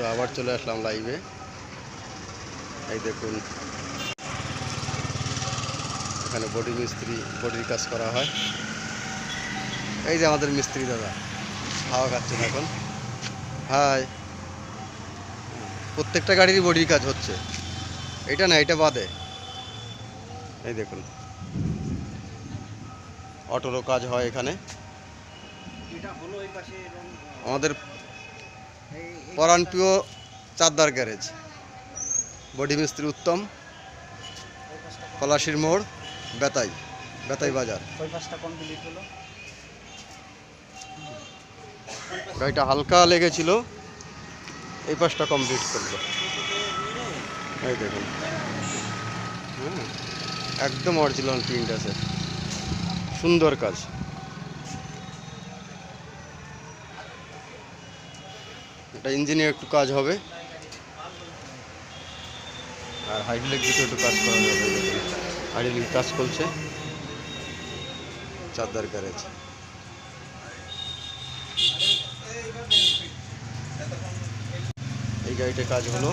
বন্ধুরা আবার চলে আসলাম লাইভে এই দেখুন এখানে বডি মিস্ত্রি বডির কাজ করা হয়। এই যে আমাদের মিস্ত্রি দাদা হাওয়া খাচ্ছেন এখন। হাই। প্রত্যেকটা গাড়িরই বডির কাজ হচ্ছে। এটা না এটা বাদে। এই দেখুন অটোরও কাজ হয় এখানে। আমাদের পরাণপ্রিয় চারদার গ্যারেজ। বডি মিস্ত্রি উত্তম, পলাশির মোড়, বেতাই বেতাই বাজার। গাড়িটা হালকা লেগেছিল, এই পাশটা কমপ্লিট করল। এই দেখুন। একদম অরিজিনাল প্রিন্ট আছে। সুন্দর কাজ। এটা ইঞ্জিনে একটু কাজ হবে। আর হাইড্রোলিক দিকে একটু কাজ করা যাবে। হাইড্রোলিক কাজ করছে। চারদার গ্যারেজ এই গাড়িটা কাজ হলো।